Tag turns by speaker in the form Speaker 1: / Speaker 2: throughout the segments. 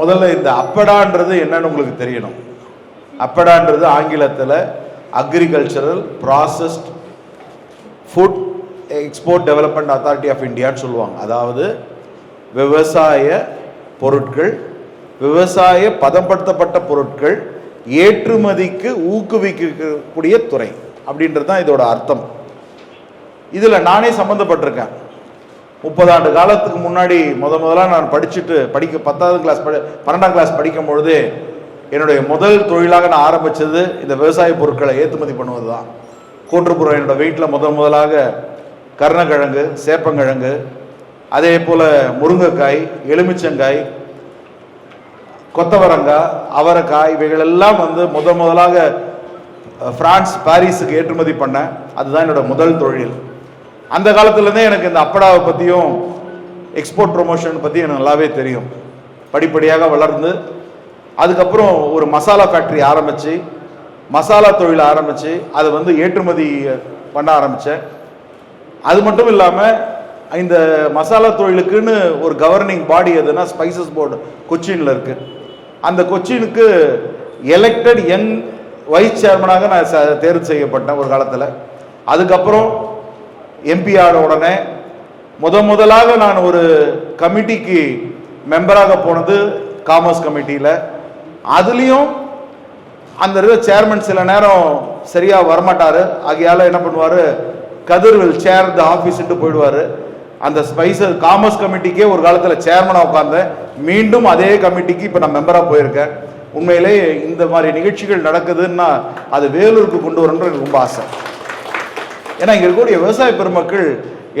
Speaker 1: முதல்ல இந்த அப்படான்றது என்னன்னு உங்களுக்கு தெரியணும். அப்படான்றது ஆங்கிலத்தில் agricultural processed food export development authority of இந்தியான்னு சொல்லுவாங்க. அதாவது விவசாய பொருட்கள் விவசாய பதப்படுத்தப்பட்ட பொருட்கள் ஏற்றுமதிக்கு ஊக்குவிக்கக்கூடிய துறை. அப்படின்றது தான் இதோட அர்த்தம். இதில் நானே சம்மந்தப்பட்டிருக்கேன் முப்பது ஆண்டு காலத்துக்கு முன்னாடி முத முதலாக நான் படிச்சுட்டு படிக்க பத்தாவது கிளாஸ் படி பன்னெண்டாம் கிளாஸ் படிக்கும் பொழுது என்னுடைய முதல் தொழிலாக நான் ஆரம்பிச்சது இந்த விவசாய பொருட்களை ஏற்றுமதி பண்ணுவது தான் கூற்றுப்புறம் என்னோட வீட்டில் முதல் முதலாக கருணக்கிழங்கு சேப்பங்கிழங்கு அதே போல் முருங்கைக்காய் எலுமிச்சங்காய் கொத்தவரங்காய் அவரைக்காய் இவைகள் எல்லாம் வந்து முத முதலாக ஃப்ரான்ஸ் பாரிஸுக்கு ஏற்றுமதி பண்ணேன். அதுதான் என்னோடய முதல் தொழில். அந்த காலத்துலேருந்தே எனக்கு இந்த அப்படாவை பற்றியும் எக்ஸ்போர்ட் ப்ரொமோஷன் பற்றி எனக்கு நல்லாவே தெரியும். படிப்படியாக வளர்ந்து அதுக்கப்புறம் ஒரு மசாலா ஃபேக்ட்ரி ஆரம்பித்து மசாலா தொழில் ஆரம்பித்து அதை வந்து ஏற்றுமதி பண்ண ஆரம்பித்தேன் அது மட்டும் இல்லாமல் இந்த மசாலா தொழிலுக்குன்னு ஒரு கவர்னிங் பாடி எதுனா ஸ்பைசஸ் போர்டு கொச்சினில் இருக்குது அந்த கொச்சினுக்கு எலெக்டட் யங் வைஸ் சேர்மனாக நான் ச- தேர்வு செய்யப்பட்டேன் ஒரு காலத்தில். அதுக்கப்புறம் எம்பி ஆன உடனே முத முதலாக நான் ஒரு கமிட்டிக்கு மெம்பராக போனது காமர்ஸ் கமிட்டியில். அதுலேயும் அந்த இருக்க சேர்மன் சில நேரம் சரியாக வரமாட்டார். ஆகையால் என்ன பண்ணுவார்? கதிர்வில் சேர் த ஆஃபீஸ்ட்டு போயிடுவாரு. அந்த ஸ்பைசர் காமர்ஸ் கமிட்டிக்கே ஒரு காலத்தில் சேர்மனாக உட்கார்ந்தேன். மீண்டும் அதே கமிட்டிக்கு இப்போ நான் மெம்பராக போயிருக்கேன். உண்மையிலே இந்த மாதிரி நிகழ்ச்சிகள் நடக்குதுன்னா அது வேலூருக்கு கொண்டு வரணுன்ற எனக்கு ரொம்ப ஆசை. ஏன்னா இங்க இருக்கக்கூடிய விவசாய பெருமக்கள்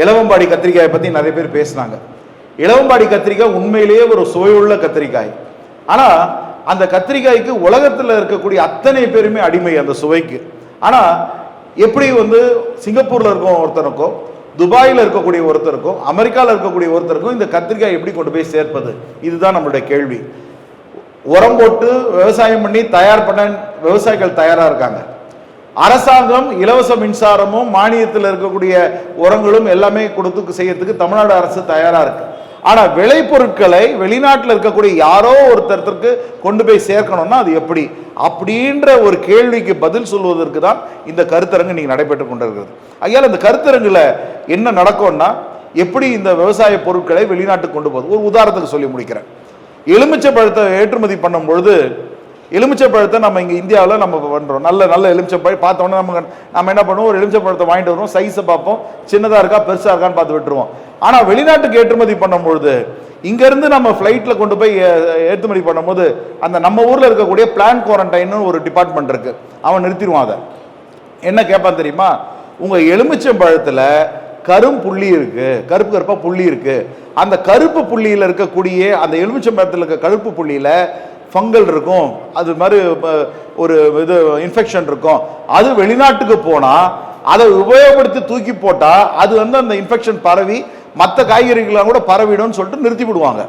Speaker 1: இளவம்பாடி கத்திரிக்காயை பத்தி நிறைய பேர் பேசுனாங்க இளவம்பாடி கத்திரிக்காய் உண்மையிலேயே ஒரு சுவையுள்ள கத்திரிக்காய். ஆனா அந்த கத்திரிக்காய்க்கு உலகத்தில் இருக்கக்கூடிய அத்தனை பேருமே அடிமை அந்த சுவைக்கு. ஆனா எப்படி வந்து சிங்கப்பூர்ல இருக்கும் ஒருத்தருக்கும் துபாயில் இருக்கக்கூடிய ஒருத்தருக்கும் அமெரிக்காவில் இருக்கக்கூடிய ஒருத்தருக்கும் இந்த கத்திரிக்காய் எப்படி கொண்டு போய் சேர்ப்பது? இதுதான் நம்மளுடைய கேள்வி. உரம் போட்டு விவசாயம் பண்ணி தயார் பண்ண விவசாயிகள் தயாராக இருக்காங்க. அரசாங்கம் இலவச மின்சாரமும் மானியத்தில் இருக்கக்கூடிய உரங்களும் எல்லாமே கொடுத்து செய்யறதுக்கு தமிழ்நாடு அரசு தயாரா இருக்கு. ஆனா விளைபொருட்களை வெளிநாட்டில் இருக்கக்கூடிய யாரோ ஒருத்தருக்கு கொண்டு போய் சேர்க்கணும்னா அது எப்படி? அப்படின்ற ஒரு கேள்விக்கு பதில் சொல்வதற்கு தான் இந்த கருத்தரங்கு நீங்க நடைபெற்று கொண்டிருக்கிறது. ஐயா இந்த கருத்தரங்குல என்ன நடக்கும்னா எப்படி இந்த விவசாய பொருட்களை வெளிநாட்டுக்கு கொண்டு போகுது? ஒரு உதாரணத்துக்கு சொல்லி முடிக்கிறேன். எலுமிச்சை பழத்தை ஏற்றுமதி பண்ணும் பொழுது எலுமிச்சை பழத்தை நம்ம இங்கே இந்தியாவில் நம்ம பண்ணுறோம் நல்ல நல்ல எலுமிச்சை பழம் பார்த்தோன்னே நம்ம நம்ம என்ன பண்ணுவோம்? ஒரு எலுமிச்சை பழத்தை வாங்கிட்டு வருவோம். சைஸை பார்ப்போம். சின்னதாக இருக்கா பெருசாக இருக்கான்னு பார்த்து விட்டுருவோம். ஆனால் வெளிநாட்டுக்கு ஏற்றுமதி பண்ணும்பொழுது இங்கேருந்து நம்ம ஃப்ளைட்டில் கொண்டு போய் ஏற்றுமதி பண்ணும்போது அந்த நம்ம ஊரில் இருக்கக்கூடிய பிளான் குவாரண்டைன்னு ஒரு டிபார்ட்மெண்ட் இருக்குது அவன் நிறுத்திடுவான் அதை. என்ன கேட்பான் தெரியுமா? உங்கள் எலுமிச்சம்பழத்தில் கரும் புள்ளி இருக்கு. கருப்பு கருப்பாக புள்ளி இருக்கு. அந்த கருப்பு புள்ளியில் இருக்கக்கூடிய அந்த எலுமிச்சம்பழத்தில் இருக்க கருப்பு புள்ளியில் ஃபங்கல் இருக்கும். அது மாதிரி ஒரு இது இன்ஃபெக்ஷன் இருக்கும். அது வெளிநாட்டுக்கு போனா அதை உபயோகப்படுத்தி தூக்கி போட்டா அது வந்து அந்த இன்ஃபெக்ஷன் பரவி மற்ற காய்கறிகளாம் கூட பரவிடும்னு சொல்லிட்டு நிறுத்தி விடுவாங்க.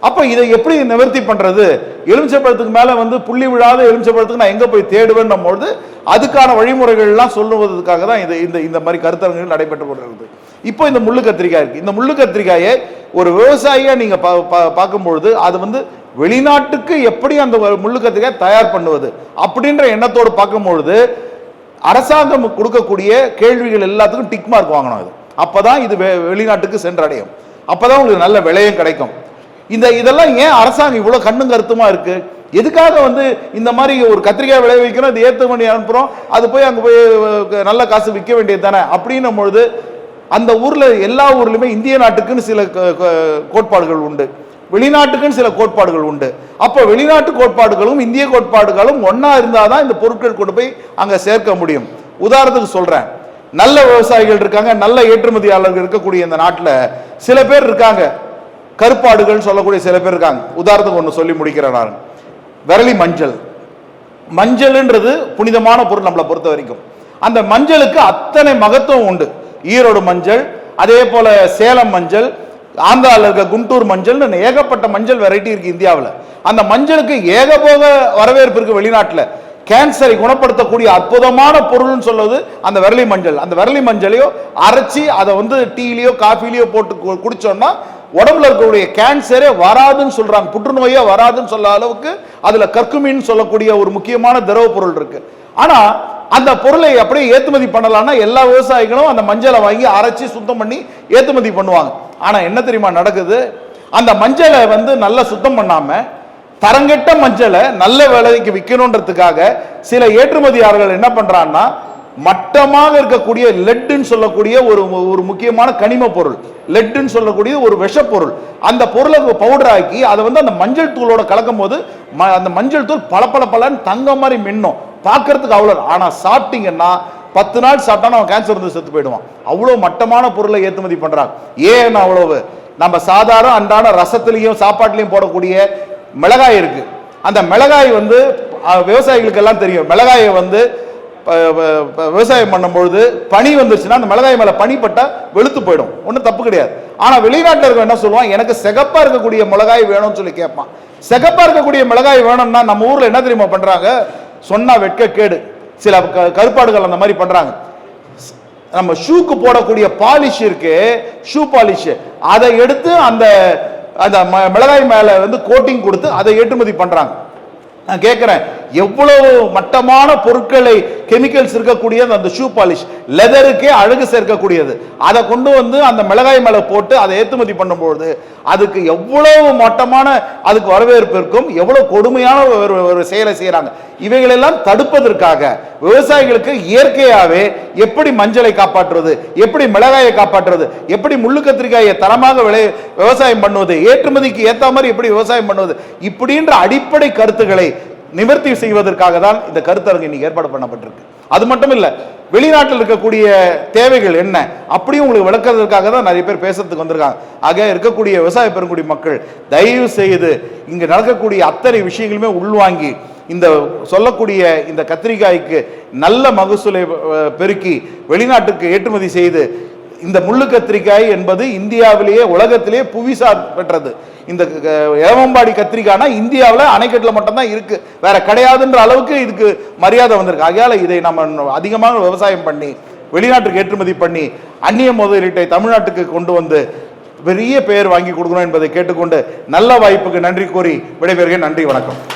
Speaker 1: அப்ப இதை எப்படி நிவர்த்தி பண்றது? எலுமிச்சப்பழத்துக்கு மேல வந்து புள்ளி விழாத எலுமிச்சப்பழத்துக்கு நான் எங்க போய் தேடுவேன் பொழுது அதுக்கான வழிமுறைகள் எல்லாம் சொல்லுவதற்காக தான் இது இந்த இந்த மாதிரி கருத்தரங்குகள் நடைபெற்று கொண்டிருக்குது. இப்போ இந்த முள்ளு கத்திரிக்காய் இருக்கு. இந்த முள்ளு கத்திரிக்காயை ஒரு விவசாயியா நீங்க பா- பா- பார்க்கும்பொழுது அது வந்து வெளிநாட்டுக்கு எப்படி அந்த ஒரு முள்ளு தயார் பண்ணுவது அப்படின்ற எண்ணத்தோடு பார்க்கும்பொழுது அரசாங்கம் கொடுக்கக்கூடிய கேள்விகள் எல்லாத்துக்கும் டிக் மார்க் வாங்கணும் அது அப்பதான் இது வெ- வெளிநாட்டுக்கு சென்றடையும். அப்போதான் உங்களுக்கு நல்ல விலையும் கிடைக்கும். இந்த இதெல்லாம் ஏன் அரசாங்கம் இவ்வளோ கண்ணும் கருத்துமா இருக்கு? எதுக்காக வந்து இந்த மாதிரி ஒரு கத்திரிக்காய் விளைவிக்கிறோம் இது ஏற்று பண்ணி அனுப்புகிறோம் அது போய் அங்கே போய் நல்ல காசு விற்க வேண்டியது தானே அப்படின்னும் பொழுது அந்த ஊரில் எல்லா ஊர்லேயுமே இந்திய நாட்டுக்குன்னு சில க- கோட்பாடுகள் உண்டு. வெளிநாட்டுக்குன்னு சில கோட்பாடுகள் உண்டு. அப்போ வெளிநாட்டு கோட்பாடுகளும் இந்திய கோட்பாடுகளும் ஒண்ணா இருந்தாதான் இந்த பொருட்கள் கொண்டு போய் அங்கே சேர்க்க முடியும். உதாரணத்துக்கு சொல்றேன். நல்ல விவசாயிகள் இருக்காங்க நல்ல ஏற்றுமதியாளர்கள் இருக்கக்கூடிய இந்த நாட்டில் சில பேர் இருக்காங்க. கருப்பாடுகள் சொல்லக்கூடிய சில பேர் இருக்காங்க. உதாரணத்துக்கு ஒன்று சொல்லி முடிக்கிறேன் நான். விரலி மஞ்சள். மஞ்சள்ன்றது புனிதமான பொருள் நம்மளை பொறுத்த வரைக்கும். அந்த மஞ்சளுக்கு அத்தனை மகத்துவம் உண்டு. ஈரோடு மஞ்சள் அதே போல சேலம் மஞ்சள் ஆந்திராவில் இருக்க குண்டூர் மஞ்சள்னு ஏகப்பட்ட மஞ்சள் வெரைட்டி இருக்கு இந்தியாவில். அந்த மஞ்சளுக்கு ஏகபோக வரவேற்பு இருக்கு வெளிநாட்டில். கேன்சரை குணப்படுத்தக்கூடிய அற்புதமான பொருள்னு சொல்வது அந்த விரலி மஞ்சள். அந்த விரலி மஞ்சளையோ அரைச்சி அதை வந்து டீலையோ காஃபிலையோ போட்டு கு- குடிச்சோம்னா உடம்புல இருக்கக்கூடிய கேன்சரே வராதுன்னு சொல்றாங்க. புற்றுநோயே வராதுன்னு சொல்ல அளவுக்கு அதுல கற்குமின்னு சொல்லக்கூடிய ஒரு முக்கியமான திரவ பொருள் இருக்கு. ஆனா அந்த பொருளை அப்படியே ஏற்றுமதி பண்ணலாம்னா எல்லா விவசாயிகளும் அந்த மஞ்சளை வாங்கி அரைச்சி சுத்தம் பண்ணி ஏற்றுமதி பண்ணுவாங்க. ஆனால் என்ன தெரியுமா நடக்குது? அந்த மஞ்சளை வந்து நல்லா சுத்தம் பண்ணாமல் தரங்கெட்ட மஞ்சளை நல்ல விலைக்கு விற்கணுன்றதுக்காக சில ஏற்றுமதியாளர்கள் என்ன பண்ணுறான்னா மட்டமாக இருக்கக்கூடிய லெட்டுன்னு சொல்லக்கூடிய ஒரு ஒரு முக்கியமான கனிம பொருள் லெட்டுன்னு சொல்லக்கூடிய ஒரு விஷப்பொருள் அந்த பொருளை பவுடர் ஆக்கி அதை வந்து அந்த மஞ்சள் தூளோட கலக்கும் போது ம- அந்த மஞ்சள் தூள் பல பல பலன்னு தங்கம் மாதிரி மின்னும். பார்க்கறதுக்கு அவ்வளோ ஆனால் சாப்பிட்டீங்கன்னா பத்து நாள் சாப்பிட்டானா அவன் கேன்சர் வந்து செத்து போயிடுவான். அவ்வளோ மட்டமான பொருளை ஏற்றுமதி பண்ணுறாங்க ஏன் அவ்வளவு? நம்ம சாதாரண அன்றாட ரசத்துலையும் சாப்பாட்டுலையும் போடக்கூடிய மிளகாய் இருக்கு. அந்த மிளகாய் வந்து விவசாயிகளுக்கெல்லாம் விவசாயிகளுக்கு எல்லாம் தெரியும். மிளகாயை வந்து விவசாயம் பண்ணும்பொழுது பனி வந்துருச்சுன்னா அந்த மிளகாய் மேலே பனி வெளுத்து போயிடும். ஒன்றும் தப்பு கிடையாது. ஆனால் வெளிநாட்டில் இருக்க என்ன சொல்லுவான் எனக்கு சிகப்பாக இருக்கக்கூடிய மிளகாய் வேணும்னு சொல்லி கேட்பான். சிகப்பாக இருக்கக்கூடிய மிளகாய் வேணும்னா நம்ம ஊரில் என்ன தெரியுமா பண்ணுறாங்க சொன்னா வெட்க கேடு. சில க- கருப்பாடுகள் அந்த மாதிரி பண்றாங்க. நம்ம ஷூக்கு போடக்கூடிய பாலிஷ் இருக்கு ஷூ பாலிஷ். அதை எடுத்து அந்த அந்த ம- மிளகாய் மேல வந்து கோட்டிங் கொடுத்து அதை ஏற்றுமதி பண்றாங்க. நான் கேட்கிறேன் எவ்வளவு மட்டமான பொருட்களை கெமிக்கல்ஸ் இருக்கக்கூடிய அந்த ஷூ பாலிஷ் லெதருக்கே அழகு சேர்க்கக்கூடியது. அதை கொண்டு வந்து அந்த மிளகாய் மேலே போட்டு அதை ஏற்றுமதி பண்ணும்பொழுது அதுக்கு எவ்வளவு மட்டமான அதுக்கு வரவேற்பு இருக்கும் எவ்வளவு கொடுமையான ஒரு செயலை செய்கிறாங்க இவைகளெல்லாம் தடுப்பதற்காக விவசாயிகளுக்கு இயற்கையாகவே எப்படி மஞ்சளை காப்பாற்றுவது எப்படி மிளகாயை காப்பாற்றுவது எப்படி முள்ளு கத்திரிக்காயை தரமாக விளை விவசாயம் பண்ணுவது ஏற்றுமதிக்கு ஏற்ற மாதிரி எப்படி விவசாயம் பண்ணுவது இப்படின்ற அடிப்படை கருத்துக்களை நிவர்த்தி செய்வதற்காக தான் இந்த கருத்தரங்கு இன்னைக்கு ஏற்பாடு பண்ணப்பட்டிருக்கு. அது மட்டும் இல்லை வெளிநாட்டில் இருக்கக்கூடிய தேவைகள் என்ன அப்படியும் உங்களுக்கு விளக்குறதுக்காக தான் நிறைய பேர் பேசுறதுக்கு வந்திருக்காங்க. ஆக இருக்கக்கூடிய விவசாய பெருங்குடி மக்கள் தயவு செய்து இங்கே நடக்கக்கூடிய அத்தனை விஷயங்களுமே உள்வாங்கி இந்த சொல்லக்கூடிய இந்த கத்திரிக்காய்க்கு நல்ல மகசூலை பெருக்கி வெளிநாட்டுக்கு ஏற்றுமதி செய்து இந்த முள்ளு கத்திரிக்காய் என்பது இந்தியாவிலேயே உலகத்திலேயே புவிசார் பெற்றது. இந்த அஹ், ஏவம்பாடி கத்திரிக்காய்னா இந்தியாவில் அணைக்கட்டில் மட்டும்தான் இருக்கு. வேற கிடையாதுன்ற அளவுக்கு இதுக்கு மரியாதை வந்திருக்கு. ஆகையால் இதை நம்ம அதிகமாக விவசாயம் பண்ணி வெளிநாட்டுக்கு ஏற்றுமதி பண்ணி அந்நிய முதலீட்டை தமிழ்நாட்டுக்கு கொண்டு வந்து பெரிய பெயர் வாங்கி கொடுக்கணும் என்பதை கேட்டுக்கொண்டு நல்ல வாய்ப்புக்கு நன்றி கூறி விடைபெறுகிறேன். நன்றி வணக்கம்.